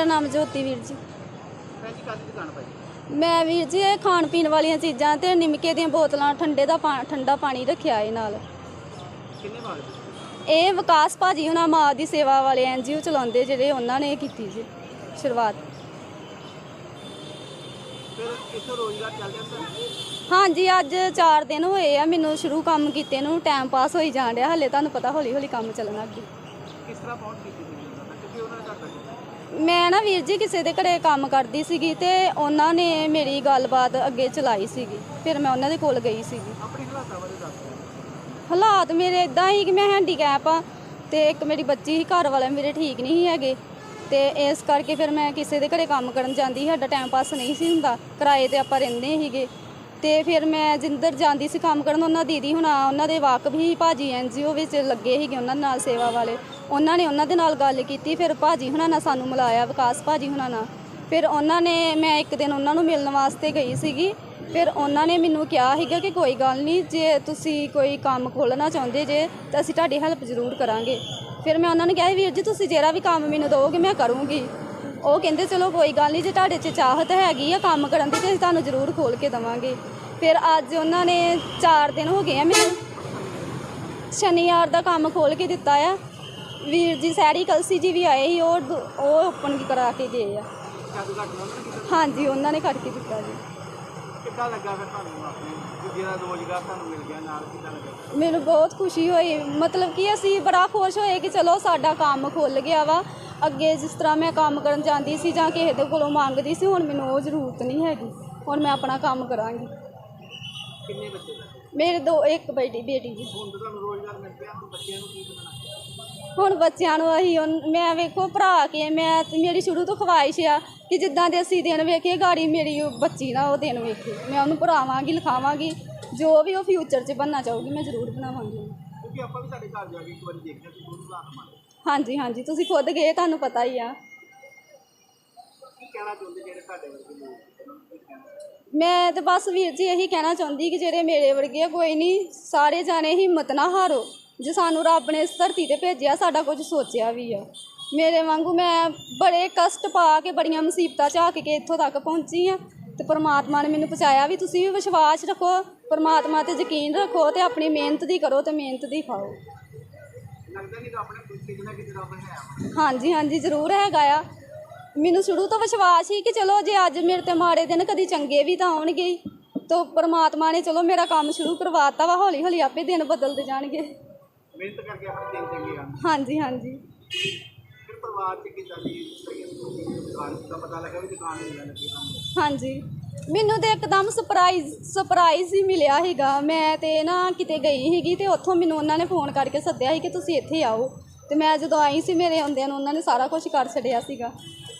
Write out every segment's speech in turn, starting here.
ਮੇਰਾ ਨਾਮ ਜੋਤੀ ਵੀਰ ਜੀ। ਮੈਂ ਵੀਰ ਜੀ ਇਹ ਖਾਣ ਪੀਣ ਵਾਲੀਆਂ ਚੀਜ਼ਾਂ ਤੇ ਨਿਮਕੇ ਦੀਆਂ ਬੋਤਲਾਂ ਠੰਡੇ ਦਾ ਠੰਡਾ ਪਾਣੀ ਰੱਖਿਆ ਇਹ ਨਾਲ। ਇਹ ਵਿਕਾਸ ਭਾਜੀ ਹੁਣਾਂ ਮਾਂ ਦੀ ਸੇਵਾ ਵਾਲੇ ਐਨਜੀਓ ਚਲਾਉਂਦੇ ਜਿਹੜੇ ਉਹਨਾਂ ਨੇ ਕੀਤੀ ਜੀ ਸ਼ੁਰੂਆਤ। ਹਾਂਜੀ ਅੱਜ 4 ਦਿਨ ਹੋਏ ਆ ਮੈਨੂੰ ਸ਼ੁਰੂ ਕੰਮ ਕੀਤੇ ਨੂੰ ਟਾਈਮ ਪਾਸ ਹੋਈ ਜਾਣ ਰਿਹਾ ਹਲੇ ਤੁਹਾਨੂੰ ਪਤਾ ਹੌਲੀ ਹੌਲੀ ਕੰਮ ਚੱਲਣ ਅੱਗੇ ਕਿਸ ਤਰ੍ਹਾਂ ਪਹੁੰਚ ਕੀਤੀ ਮੈਂ ਨਾ ਵੀਰ ਜੀ ਕਿਸੇ ਦੇ ਘਰੇ ਕੰਮ ਕਰਦੀ ਸੀਗੀ ਤੇ ਉਹਨਾਂ ਨੇ ਮੇਰੀ ਗੱਲਬਾਤ ਅੱਗੇ ਚਲਾਈ ਸੀਗੀ। ਫਿਰ ਮੈਂ ਉਹਨਾਂ ਦੇ ਕੋਲ ਗਈ ਸੀਗੀ। ਆਪਣੀ ਹਾਲਾਤਾਂ ਬਾਰੇ ਦੱਸ ਦਿਓ। ਹਾਲਾਤ ਮੇਰੇ ਇਦਾਂ ਹੀ ਕਿ ਮੈਂ ਹੈਂਡੀਕੈਪ ਆ ਤੇ ਇੱਕ ਮੇਰੀ ਬੱਚੀ ਸੀ ਘਰ ਵਾਲੇ ਮੇਰੇ ਠੀਕ ਨਹੀਂ ਸੀ ਹੈਗੇ। ਤੇ ਇਸ ਕਰਕੇ ਫਿਰ ਮੈਂ ਕਿਸੇ ਦੇ ਘਰੇ ਕੰਮ ਕਰਨ ਜਾਂਦੀ ਸੀ ਸਾਡਾ ਟਾਈਮ ਪਾਸ ਨਹੀਂ ਸੀ ਹੁੰਦਾ। ਕਿਰਾਏ ਤੇ ਆਪਾਂ ਰਹਿੰਦੇ ਸੀਗੇ। ਤੇ ਫਿਰ ਮੈਂ ਜਿੰਦਰ ਜਾਂਦੀ ਸੀ ਕੰਮ ਕਰਨ ਉਹਨਾਂ ਦੀਦੀ ਹੁਣਾ ਉਹਨਾਂ ਦੇ ਵਾਕਫ ਹੀ ਭਾਜੀ ਐਨਜੀਓ ਵਿੱਚ ਲੱਗੇ ਸੀਗੇ ਉਹਨਾਂ ਨਾਲ ਸੇਵਾ ਵਾਲੇ। ਉਹਨਾਂ ਨੇ ਉਹਨਾਂ ਦੇ ਨਾਲ ਗੱਲ ਕੀਤੀ, ਫਿਰ ਭਾਜੀ ਹੁਣਾਂ ਨਾਲ ਸਾਨੂੰ ਮਿਲਾਇਆ ਵਿਕਾਸ ਭਾਜੀ ਹੁਣਾਂ ਨਾਲ। ਫਿਰ ਉਹਨਾਂ ਨੇ ਮੈਂ ਇੱਕ ਦਿਨ ਉਹਨਾਂ ਨੂੰ ਮਿਲਣ ਵਾਸਤੇ ਗਈ ਸੀਗੀ। ਫਿਰ ਉਹਨਾਂ ਨੇ ਮੈਨੂੰ ਕਿਹਾ ਸੀਗਾ ਕਿ ਕੋਈ ਗੱਲ ਨਹੀਂ, ਜੇ ਤੁਸੀਂ ਕੋਈ ਕੰਮ ਖੋਲ੍ਹਣਾ ਚਾਹੁੰਦੇ ਜੇ, ਤਾਂ ਅਸੀਂ ਤੁਹਾਡੀ ਹੈਲਪ ਜ਼ਰੂਰ ਕਰਾਂਗੇ। ਫਿਰ ਮੈਂ ਉਹਨਾਂ ਨੂੰ ਕਿਹਾ, ਵੀਰ ਜੀ, ਤੁਸੀਂ ਜਿਹੜਾ ਵੀ ਕੰਮ ਮੈਨੂੰ ਦਿਓਗੇ, ਮੈਂ ਕਰੂੰਗੀ। ਉਹ ਕਹਿੰਦੇ, ਚਲੋ ਕੋਈ ਗੱਲ ਨਹੀਂ, ਜੇ ਤੁਹਾਡੇ 'ਚ ਚਾਹਤ ਹੈਗੀ ਆ ਕੰਮ ਕਰਨ ਦੀ, ਤੇ ਅਸੀਂ ਤੁਹਾਨੂੰ ਜ਼ਰੂਰ ਖੋਲ ਕੇ ਦੇਵਾਂਗੇ। ਫਿਰ ਅੱਜ ਉਹਨਾਂ ਨੇ 4 ਦਿਨ ਹੋ ਗਏ ਆ ਮੈਨੂੰ ਸ਼ਨੀਵਾਰ ਦਾ ਕੰਮ ਖੋਲ ਕੇ ਦਿੱਤਾ ਆ। ਵੀਰ ਜੀ ਸੈਰੀ ਕਲਸੀ ਜੀ ਵੀ ਆਏ ਸੀ ਉਹ ਦ- ਉਹ ਓਪਨ ਕਰਾ ਕੇ ਗਏ ਆ। ਜਾਦੂ ਘੱਟ ਉਹਨਾਂ ਨੇ ਕੀਤਾ ਹਾਂਜੀ ਉਹਨਾਂ ਨੇ ਕੱਟ ਕੇ ਦਿੱਤਾ ਜੀ। ਕਿੱਦਾਂ ਲੱਗਾ ਫਿਰ ਤੁਹਾਨੂੰ ਆਪਣੇ ਜਿਹੜਾ ਰੋਜ਼ਗਾਰ ਤੁਹਾਨੂੰ ਮਿਲ ਗਿਆ ਨਾਲ ਕਿੱਦਾਂ ਲੱਗਾ? ਮੈਨੂੰ ਬਹੁਤ ਖੁਸ਼ੀ ਹੋਈ ਮਤਲਬ ਕਿ ਅਸੀਂ ਬੜਾ ਖੁਸ਼ ਹੋਏ ਕਿ ਚਲੋ ਸਾਡਾ ਕੰਮ ਖੁੱਲ ਗਿਆ ਵਾ। ਅੱਗੇ ਜਿਸ ਤਰ੍ਹਾਂ ਮੈਂ ਕੰਮ ਕਰਨ ਜਾਂਦੀ ਸੀ ਜਾਂ ਕਿਸੇ ਦੇ ਕੋਲੋਂ ਮੰਗਦੀ ਸੀ ਹੁਣ ਮੈਨੂੰ ਉਹ ਜ਼ਰੂਰਤ ਨਹੀਂ ਹੈਗੀ। ਹੁਣ ਮੈਂ ਆਪਣਾ ਕੰਮ ਕਰਾਂਗੀ। ਕਿੰਨੇ ਬੱਚੇ? ਦਾ ਮੇਰੇ ਦੋ ਇੱਕ ਬੇਟੀ ਬੇਟੀ ਜੀ। ਹੁਣ ਤਾਂ ਤੁਹਾਨੂੰ ਰੋਜ਼ਗਾਰ ਮਿਲ ਗਿਆ ਹੁਣ ਬੱਚਿਆਂ ਨੂੰ ਕੀ ਬਣਾਉਣਾ? ਹੁਣ ਬੱਚਿਆਂ ਨੂੰ ਅਸੀਂ ਉਨ- ਮੈਂ ਵੇਖੋ ਭਰਾ ਕੇ ਮੈਂ ਮੇਰੀ ਸ਼ੁਰੂ ਤੋਂ ਖਵਾਇਸ਼ ਆ ਕਿ ਜਿੱਦਾਂ ਦੇ ਅਸੀਂ ਦਿਨ ਵੇਖੇ ਗਾੜੀ ਮੇਰੀ ਉਹ ਬੱਚੀ ਨਾ ਉਹ ਦਿਨ ਵੇਖੇ ਮੈਂ ਉਹਨੂੰ ਪੜਾਵਾਂਗੀ ਲਿਖਾਵਾਂਗੀ ਜੋ ਵੀ ਉਹ ਫਿਊਚਰ 'ਚ ਬਣਨਾ ਚਾਹੂਗੀ ਮੈਂ ਜ਼ਰੂਰ ਬਣਾਵਾਂਗੀ। ਉਹਨੂੰ। ਕਿਉਂਕਿ ਆਪਾਂ ਵੀ ਤੁਹਾਡੇ ਘਰ ਜਾ ਕੇ ਇੱਕ ਵਾਰੀ ਦੇਖਿਆ ਕਿ ਤੁਹਾਨੂੰ ਹਾਲਾਤ ਮਾਰੇ ਹਾਂਜੀ ਹਾਂਜੀ ਤੁਸੀਂ ਖੁਦ ਗਏ ਤੁਹਾਨੂੰ ਪਤਾ ਹੀ ਆ। ਕੀ ਕਹਿਣਾ ਚਾਹੁੰਦੇ ਜਿਹੜੇ ਤੁਹਾਡੇ ਵਰਗੇ ਲੋਕ ਉਹਨਾਂ ਨੂੰ? ਕੀ ਕਹਿਣਾ ਮੈਂ ਤੇ ਬਸ ਵੀਰ ਜੀ ਇਹੀ ਕਹਿਣਾ ਚਾਹੁੰਦੀ ਕਿ ਜਿਹੜੇ ਮੇਰੇ ਵਰਗੇ ਆ ਕੋਈ ਨਹੀਂ ਸਾਰੇ ਜਾਣੇ ਹਿੰਮਤ ਨਾ ਹਾਰੋ। ਜੇ ਸਾਨੂੰ ਰੱਬ ਨੇ ਇਸ ਧਰਤੀ ਤੇ ਭੇਜਿਆ ਸਾਡਾ ਕੁਝ ਸੋਚਿਆ ਵੀ ਆ। ਮੇਰੇ ਵਾਂਗੂ ਮੈਂ ਬੜੇ ਕਸ਼ਟ ਪਾ ਕੇ ਬੜੀਆਂ ਮੁਸੀਬਤਾਂ ਝਾਕ ਕੇ ਇੱਥੋਂ ਤੱਕ ਪਹੁੰਚੀ ਆ। ਤੇ ਪ੍ਰਮਾਤਮਾ ਨੇ ਮੈਨੂੰ ਪਹੁੰਚਾਇਆ ਵੀ ਤੁਸੀਂ ਵੀ ਵਿਸ਼ਵਾਸ ਰੱਖੋ ਪ੍ਰਮਾਤਮਾ ਤੇ ਯਕੀਨ ਰੱਖੋ ਤੇ ਆਪਣੀ ਮਿਹਨਤ ਦੀ ਕਰੋ ਤੇ ਮਿਹਨਤ ਦੀ ਖਾਓ। ਹੈ। ਹਾਂਜੀ ਹਾਂਜੀ ਜ਼ਰੂਰ ਹੈਗਾ ਆ। ਮੈਨੂੰ ਸ਼ੁਰੂ ਤੋਂ ਵਿਸ਼ਵਾਸ ਸੀ ਕਿ ਚਲੋ ਜੇ ਅੱਜ ਮੇਰੇ ਤੇ ਮਾੜੇ ਦਿਨ ਕਦੀ ਚੰਗੇ ਵੀ ਤਾਂ ਆਉਣਗੇ ਹੀ। ਤਾਂ ਪ੍ਰਮਾਤਮਾ ਨੇ ਚਲੋ ਮੇਰਾ ਕੰਮ ਸ਼ੁਰੂ ਕਰਵਾਤਾ ਵਾ ਹੌਲੀ ਹੌਲੀ ਆਪੇ ਦਿਨ ਬਦਲਦੇ ਜਾਣਗੇ। ਮਿਹਨਤ ਕਰਕੇ ਆਪਣੇ ਦਿਨ ਚੰਗੇ ਆ। ਹਾਂਜੀ ਹਾਂਜੀ। ਫਿਰ ਪਰਿਵਾਰ 'ਚ ਕਿੱਦਾਂ ਦੀ ਦੁਕਾਨ ਦਾ ਪਤਾ ਲੱਗਾ ਵੀ ਦੁਕਾਨ ਮਿਲਣ ਲੱਗੀ ਹਾਂਜੀ। ਮੈਨੂੰ ਤੇ ਇੱਕਦਮ ਸਰਪ੍ਰਾਈਜ਼ ਸਰਪ੍ਰਾਈਜ਼ ਹੀ ਮਿਲਿਆ ਹੈਗਾ ਮੈਂ ਤੇ ਨਾ ਕਿਤੇ ਗਈ ਸੀਗੀ ਤੇ ਉੱਥੋਂ ਮੈਨੂੰ ਉਹਨਾਂ ਨੇ ਫੋਨ ਕਰਕੇ ਸੱਦਿਆ ਸੀ ਕਿ ਤੁਸੀਂ ਇੱਥੇ ਆਓ। ਤੇ ਮੈਂ ਜਦੋਂ ਆਈ ਸੀ ਮੇਰੇ ਆਉਂਦਿਆਂ ਨੂੰ ਉਹਨਾਂ ਨੇ ਸਾਰਾ ਕੁਝ ਕਰ ਛੱਡਿਆ ਸੀਗਾ।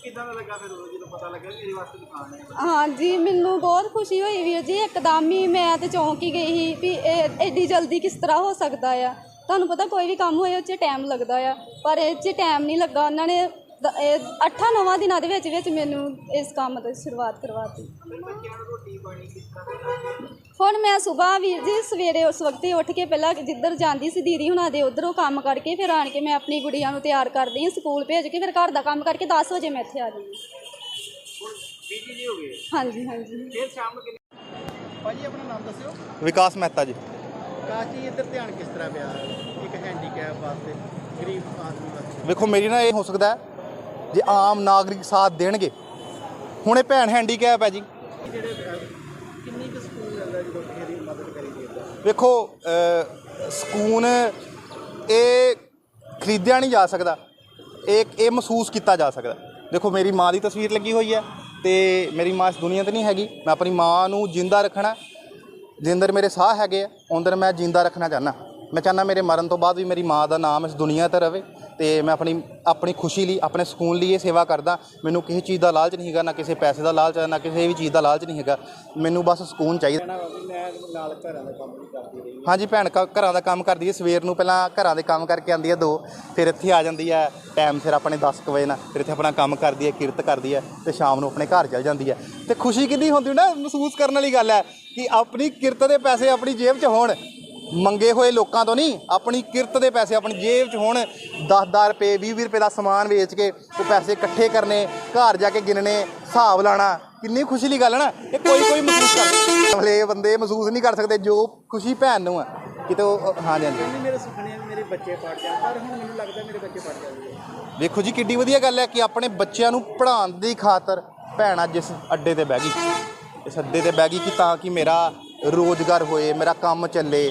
ਕਿੱਦਾਂ ਦਾ ਲੱਗਾ ਫਿਰ ਉਹ ਜਦੋਂ ਪਤਾ ਲੱਗਾ ਵੀ ਮੇਰੇ ਵਾਸਤੇ ਦੁਕਾਨ ਹੈ? ਹਾਂਜੀ ਮੈਨੂੰ ਬਹੁਤ ਖੁਸ਼ੀ ਹੋਈ ਵੀਰ ਜੀ ਇੱਕਦਮ ਹੀ ਮੈਂ ਤੇ ਚੌਂਕ ਹੀ ਗਈ ਸੀ ਵੀ ਇਹ ਐਡੀ ਜਲਦੀ ਕਿਸ ਤਰ੍ਹਾਂ ਹੋ ਸਕਦਾ ਆ। ਤੁਹਾਨੂੰ ਪਤਾ ਕੋਈ ਵੀ ਕੰਮ ਹੋਏ ਉਹ 'ਚ ਟਾਈਮ ਲੱਗਦਾ ਆ। ਪਰ ਇਹ 'ਚ ਟਾਈਮ ਨਹੀਂ ਲੱਗਾ। ਉਹਨਾਂ ਨੇ ਦ- ਇਹ ਅੱਠਾਂ ਨੌਵਾਂ ਦਿਨਾਂ ਦੇ ਵਿੱਚ ਵਿੱਚ ਮੈਨੂੰ ਇਸ ਕੰਮ ਦੀ ਸ਼ੁਰੂਆਤ ਕਰਵਾਤੀ ਹੁਣ ਮੈਂ ਸਵੇਰ ਵੀਰ ਜੀ ਸਵੇਰੇ ਉਸ ਵਕਤ ਹੀ ਉੱਠ ਕੇ ਪਹਿਲਾਂ ਜਿੱਧਰ ਜਾਂਦੀ ਸੀ ਦੀਦੀ ਹੁਣਾਂ ਦੇ ਉਧਰੋਂ ਕੰਮ ਕਰਕੇ ਫਿਰ ਆਣ ਕੇ ਮੈਂ ਆਪਣੀ ਗੁੜੀਆਂ ਨੂੰ ਤਿਆਰ ਕਰਦੀ ਹਾਂ ਸਕੂਲ ਭੇਜ ਕੇ ਫਿਰ ਘਰ ਦਾ ਕੰਮ ਕਰਕੇ 10 ਵਜੇ ਮੈਂ ਇੱਥੇ ਆ ਜਾਂਦੀ ਹਾਂ। ਹੁਣ ਬੀਜੀ ਜੀ ਹੋ ਗਏ। ਹਾਂਜੀ ਹਾਂਜੀ। ਫਿਰ ਸ਼ਾਮ ਨੂੰ ਭਾਜੀ ਆਪਣਾ ਨਾਮ ਦੱਸਿਓ। ਵਿਕਾਸ ਮਹਿਤਾ ਜੀ। ਕਾਸ਼ ਜੀ ਇੱਧਰ ਧਿਆਨ ਕਿਸ ਤਰ੍ਹਾਂ ਪਿਆ? ਇੱਕ ਹੈਂਡੀਕੈਪ ਵਾਸਤੇ ਗਰੀਬ ਆਦਮੀ ਵਾਸਤੇ। ਵੇਖੋ ਮੇਰੀ ਨਾ ਇਹ ਹੋ ਸਕਦਾ ਜੇ ਆਮ ਨਾਗਰਿਕ ਸਾਥ ਦੇਣਗੇ। ਹੁਣ ਇਹ ਭੈਣ ਹੈਂਡੀਕੈਪ ਹੈ ਜੀ। ਜਿਹੜੇ ਅਹ, ਕਿੰਨੀ ਕੁ ਸਕੂਨ ਮਿਲਦਾ ਜਦੋਂ ਕਿਸੇ ਦੀ ਮਦਦ ਕਰੀ ਦੀ ਹੈ? ਵੇਖੋ ਸਕੂਨ ਇਹ ਖਰੀਦਿਆ ਨਹੀਂ ਜਾ ਸਕਦਾ। ਇਹ ਇਹ ਮਹਿਸੂਸ ਕੀਤਾ ਜਾ ਸਕਦਾ। ਦੇਖੋ ਮੇਰੀ ਮਾਂ ਦੀ ਤਸਵੀਰ ਲੱਗੀ ਹੋਈ ਹੈ ਤੇ ਮੇਰੀ ਮਾਂ ਇਸ ਦੁਨੀਆ ਤੇ ਨਹੀਂ ਹੈਗੀ। ਮੈਂ ਆਪਣੀ ਮਾਂ ਨੂੰ ਜਿੰਦਾ ਰੱਖਣਾ ਜਿੰਦਰ ਮੇਰੇ ਸਾਹ ਹੈਗੇ ਆ। ਅੰਦਰ ਮੈਂ ਜਿੰਦਾ ਰੱਖਣਾ ਚਾਹਨਾ ਮੈਂ ਚਾਹਨਾ ਮੇਰੇ ਮਰਨ ਤੋਂ ਬਾਅਦ ਵੀ ਮੇਰੀ ਮਾਂ ਦਾ ਨਾਮ ਇਸ ਦੁਨੀਆ ਤੇ ਰਵੇ ਤੇ ਮੈਂ ਆਪਣੀ ਆਪਣੀ ਖੁਸ਼ੀ ਲਈ ਆਪਣੇ ਸਕੂਨ ਲਈ ਇਹ ਸੇਵਾ ਕਰਦਾ। ਮੈਨੂੰ ਕਿਸੇ ਚੀਜ਼ ਦਾ ਲਾਲਚ ਨਹੀਂ ਹੈਗਾ ਨਾ ਕਿਸੇ ਪੈਸੇ ਦਾ ਲਾਲਚ ਨਾ ਕਿਸੇ ਵੀ ਚੀਜ਼ ਦਾ ਲਾਲਚ ਨਹੀਂ ਹੈਗਾ। ਮੈਨੂੰ ਬਸ ਸਕੂਨ ਚਾਹੀਦਾ। ਰਹੀ ਹਾਂਜੀ ਭੈਣ ਘਰਾਂ ਦਾ ਕੰਮ ਕਰਦੀ ਹੈ। ਸਵੇਰ ਨੂੰ ਪਹਿਲਾਂ ਘਰਾਂ ਦੇ ਕੰਮ ਕਰਕੇ ਆਉਂਦੀ ਹੈ ਦੋ ਫਿਰ ਇੱਥੇ ਆ ਜਾਂਦੀ ਹੈ। ਟਾਈਮ ਸਿਰ ਆਪਣੇ 10 ਕੁ ਵਜੇ ਨਾਲ ਫਿਰ ਇੱਥੇ ਆਪਣਾ ਕੰਮ ਕਰਦੀ ਹੈ ਕਿਰਤ ਕਰਦੀ ਹੈ ਤੇ ਸ਼ਾਮ ਨੂੰ ਆਪਣੇ ਘਰ ਚਲ ਜਾਂਦੀ ਹੈ। ਤੇ ਖੁਸ਼ੀ ਕਿੰਨੀ ਹੁੰਦੀ ਨਾ ਮਹਿਸੂਸ ਕਰਨ ਵਾਲੀ ਗੱਲ ਹੈ। ਕਿ ਆਪਣੀ ਕਿਰਤ ਦੇ ਪੈਸੇ ਆਪਣੀ ਜੇਬ 'ਚ ਹੋਣ। ਮੰਗੇ ਹੋਏ ਲੋਕਾਂ ਤੋਂ ਨਹੀਂ ਆਪਣੀ ਕਿਰਤ ਦੇ ਪੈਸੇ ਆਪਣੀ ਜੇਬ 'ਚ ਹੋਣ। 10-10 ਰੁਪਏ 20-20 ਰੁਪਏ ਦਾ ਸਮਾਨ ਵੇਚ ਕੇ ਉਹ ਪੈਸੇ ਇਕੱਠੇ ਕਰਨੇ ਘਰ ਜਾ ਕੇ ਗਿਣਨੇ ਹਿਸਾਬ ਲਾਣਾ ਕਿੰਨੀ ਖੁਸ਼ੀ ਦੀ ਗੱਲ ਹੈ ਨਾ ਇਹ ਕੋਈ ਕੋਈ ਮਹਿਸੂਸ ਕਰ ਅਗਲੇ ਬੰਦੇ ਮਹਿਸੂਸ ਨਹੀਂ ਕਰ ਸਕਦੇ ਜੋ ਖੁਸ਼ੀ ਭੈਣ ਨੂੰ ਆ ਕਿਤੇ ਹਾਂਜੀ ਕਹਿੰਦੇ ਮੇਰੇ ਸੁਪਨੇ ਮੇਰੇ ਬੱਚੇ ਪੜ ਜਾਣ ਪਰ ਹੁਣ ਮੈਨੂੰ ਲੱਗਦਾ ਮੇਰੇ ਬੱਚੇ ਪੜ ਜਾਣਗੇ। ਵੇਖੋ ਜੀ ਕਿੱਡੀ ਵਧੀਆ ਗੱਲ ਹੈ ਕਿ ਆਪਣੇ ਬੱਚਿਆਂ ਨੂੰ ਪੜ੍ਹਾਉਣ ਦੀ ਖਾਤਰ ਭੈਣ ਅੱਜ ਇਸ ਅੱਡੇ ਤੇ ਬਹਿ ਗਈ। ਸੱਦੇ ਤੇ ਬਹਿ ਗਈ ਕਿ ਤਾਂ ਕਿ ਮੇਰਾ ਰੋਜ਼ਗਾਰ ਹੋਏ, ਮੇਰਾ ਕੰਮ ਚੱਲੇ।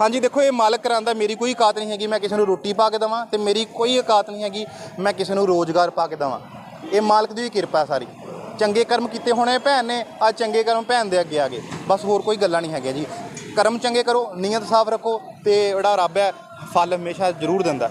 ਹਾਂਜੀ, ਦੇਖੋ, ਇਹ ਮਾਲਕ ਕਰਾਂਦਾ ਮੇਰੀ ਕੋਈ ਔਕਾਤ ਨਹੀਂ ਹੈਗੀ, ਮੈਂ ਕਿਸੇ ਨੂੰ ਰੋਟੀ ਪਾ ਕੇ ਦੇਵਾਂ ਤੇ ਮੇਰੀ ਕੋਈ ਔਕਾਤ ਨਹੀਂ ਹੈਗੀ, ਮੈਂ ਕਿਸੇ ਨੂੰ ਰੋਜ਼ਗਾਰ ਪਾ ਕੇ ਦੇਵਾਂ। ਇਹ ਮਾਲਕ ਦੀ ਹੀ ਕਿਰਪਾ ਸਾਰੀ। ਚੰਗੇ ਕਰਮ ਕੀਤੇ ਹੋਣੇ ਭੈਣ ਨੇ, ਅੱਜ ਚੰਗੇ ਕਰਮ ਭੈਣ ਦੇ ਅੱਗੇ ਆ ਗਏ। ਬਸ ਹੋਰ ਕੋਈ ਗੱਲਾਂ ਨਹੀਂ ਹੈਗੀਆਂ ਜੀ। ਕਰਮ ਚੰਗੇ ਕਰੋ, ਨੀਅਤ ਸਾਫ਼ ਰੱਖੋ ਤੇ ਜਿਹੜਾ ਰੱਬ ਹੈ, ਫਲ ਹਮੇਸ਼ਾ ਜ਼ਰੂਰ ਦਿੰਦਾ।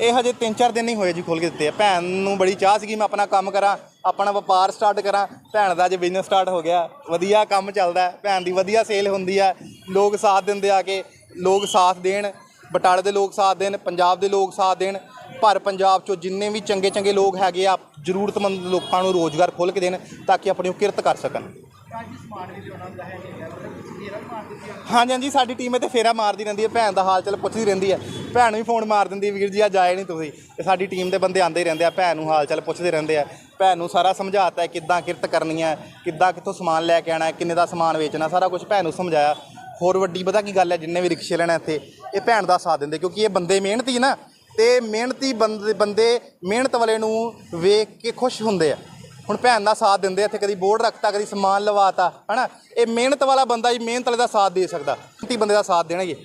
ਇਹ ਹਜੇ 3-4 ਦਿਨ ਨਹੀਂ ਹੋਏ ਜੀ ਖੋਲ ਕੇ ਦਿੱਤੇ ਆ। ਭੈਣ ਨੂੰ ਬੜੀ ਚਾਹ ਸੀਗੀ, ਮੈਂ ਆਪਣਾ ਕੰਮ ਕਰਾਂ ਆਪਣਾ ਵਪਾਰ ਸਟਾਰਟ ਕਰਾਂ, ਭੈਣ ਦਾ ਅੱਜ ਬਿਜ਼ਨਸ ਸਟਾਰਟ ਹੋ ਗਿਆ, ਵਧੀਆ ਕੰਮ ਚੱਲਦਾ, ਭੈਣ ਦੀ ਵਧੀਆ ਸੇਲ ਹੁੰਦੀ ਆ, ਲੋਕ ਸਾਥ ਦਿੰਦੇ ਆ ਕੇ, ਲੋਕ ਸਾਥ ਦੇਣ, ਬਟਾਲੇ ਦੇ ਲੋਕ ਸਾਥ ਦੇਣ, ਪੰਜਾਬ ਦੇ ਲੋਕ ਸਾਥ ਦੇਣ ਭਰ ਪੰਜਾਬ ਚੋਂ ਜਿੰਨੇ ਵੀ ਚੰਗੇ ਚੰਗੇ ਲੋਕ ਹੈਗੇ ਆ, ਜ਼ਰੂਰਤਮੰਦ ਲੋਕਾਂ ਨੂੰ ਰੋਜ਼ਗਾਰ ਖੋਲ੍ਹ ਕੇ ਦੇਣ, ਤਾਂ ਕਿ ਆਪਣੀ ਉਹ ਕਿਰਤ ਕਰ ਸਕਣ। ਅੱਜ ਸਮਾਨ ਵੀ ਲਿਆਉਣਾ ਹੁੰਦਾ ਹੈ ਨਹੀਂ ਹੈ ਮਤਲਬ ਮੇਰਾ ਮਾਰ ਦਿੱਤੀ ਆ। ਹਾਂਜੀ ਹਾਂਜੀ, ਸਾਡੀ ਟੀਮ ਇੱਥੇ ਫੇਰਾ ਮਾਰਦੀ ਰਹਿੰਦੀ ਹੈ, ਭੈਣ ਦਾ ਹਾਲ ਚਾਲ ਪੁੱਛਦੀ ਰਹਿੰਦੀ ਹੈ। ਭੈਣ ਨੂੰ ਵੀ ਫੋਨ ਮਾਰ ਦਿੰਦੀ, ਵੀਰ ਜੀ ਅੱਜ ਆਏ ਨਹੀਂ ਤੁਸੀਂ। ਤੇ ਸਾਡੀ ਟੀਮ ਦੇ ਬੰਦੇ ਆਉਂਦੇ ਹੀ ਰਹਿੰਦੇ ਆ, ਭੈਣ ਨੂੰ ਹਾਲ ਚਾਲ ਪੁੱਛਦੇ ਰਹਿੰਦੇ ਆ। ਭੈਣ ਨੂੰ ਸਾਰਾ ਸਮਝਾਤਾ ਕਿੱਦਾਂ ਕਿਰਤ ਕਰਨੀ ਹੈ, ਕਿੱਦਾਂ ਕਿੱਥੋਂ ਸਮਾਨ ਲੈ ਕੇ ਆਣਾ ਹੈ, ਕਿੰਨੇ ਦਾ ਸਮਾਨ ਵੇਚਣਾ, ਸਾਰਾ ਕੁਝ ਭੈਣ ਨੂੰ ਸਮਝਾਇਆ। ਹੋਰ ਵੱਡੀ ਪਤਾ ਕੀ ਗੱਲ ਹੈ, ਜਿੰਨੇ ਵੀ ਰਿਕਸ਼ੇ ਲੈਣਾ ਇੱਥੇ, ਇਹ ਭੈਣ ਦਾ ਸਾਥ ਦਿੰਦੇ, ਕਿਉਂਕਿ ਇਹ ਬੰਦੇ ਮਿਹਨਤੀ ਨਾ, ਤੇ ਮਿਹਨਤੀ ਬੰਦੇ ਬੰਦੇ ਮਿਹਨਤ ਵਾਲੇ ਨੂੰ ਵੇਖ ਕੇ ਖੁਸ਼ ਹੁੰਦੇ ਆ। ਹੁਣ ਭੈਣ ਦਾ ਸਾਥ ਦਿੰਦੇ ਇੱਥੇ ਕਦੀ ਬੋਰਡ ਰੱਖਤਾ, ਕਦੀ ਸਮਾਨ ਲਵਾਤਾ, ਹਨਾ? ਇਹ ਮਿਹਨਤ ਵਾਲਾ ਬੰਦਾ ਹੀ ਮਿਹਨਤ ਵਾਲੇ ਦਾ ਸਾਥ ਦੇ ਸਕਦਾ। ਮਿਹਨਤੀ ਬੰਦੇ ਦਾ ਸਾਥ ਦੇਣਗੇ।